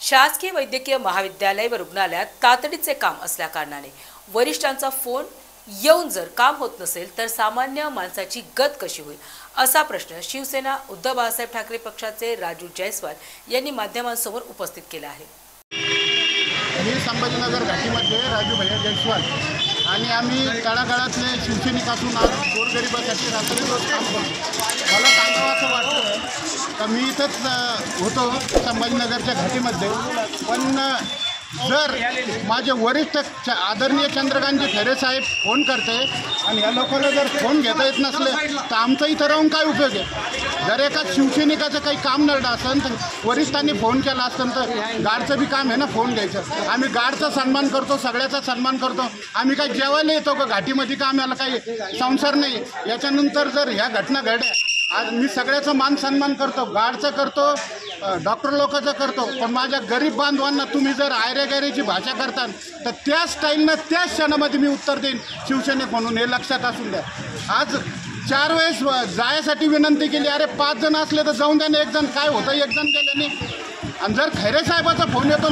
शासकीय वैद्यकीय महाविद्यालय व रुग्णालयात तातडीचे काम असल्याकारणाने वरिष्ठांचा फोन येऊन जर काम होत नसेल तर सामान्य माणसाची गत कशी होईल? असा प्रश्न शिवसेना उद्धव बाळासाहेब ठाकरे पक्षाचे राजू जयस्वाल यांनी माध्यमांसमोर उपस्थित केला आहे. मी संभाजीनगर घाटीमध्ये राजू भैया जयस्वाल आणि आम्ही काळाकाळातले शिवसैनिक असून आज गोरगरिबासाठी रात्रीरोज काम करतो. मला सांगावं असं वाटतं का मी इथंच होतो संभाजीनगरच्या घाटीमध्ये. पण जर माझे वरिष्ठ च- आदरणीय चंद्रकांतजी खरे साहेब फोन करते आणि या लोकांना जर फोन घेता येत नसले तर आमचं इथं राहून काय उपयोग आहे? जर एका शिवसैनिकाचं काही काम नडलं असेल तर वरिष्ठांनी फोन केला असेल तर गाडचं बी काम आहे ना फोन घ्यायचं. आम्ही गाडचा सन्मान करतो सगळ्याचा सन्मान करतो. आम्ही काय जेवायला येतो का? घाटीमध्ये का आम्हाला काही संसार नाही? याच्यानंतर जर ह्या घटना घडल्या आज मी सगळ्याचा मान सन्मान करतो गाडचं करतो डॉक्टर लोकांचं करतो पण माझ्या गरीब बांधवांना तुम्ही जर आयरेगॅरेची भाषा करता तर त्या स्टाईलनं त्याच क्षणामध्ये मी उत्तर देईन शिवसेनेक म्हणून हे लक्षात असून द्या. आज चार वेळेस जायसाठी विनंती केली अरे पाच जण असले तर जाऊन द्या ना एक जण. काय होतं एक जण गेल्याने? आणि जर खैरे साहेबाचा फोन येतो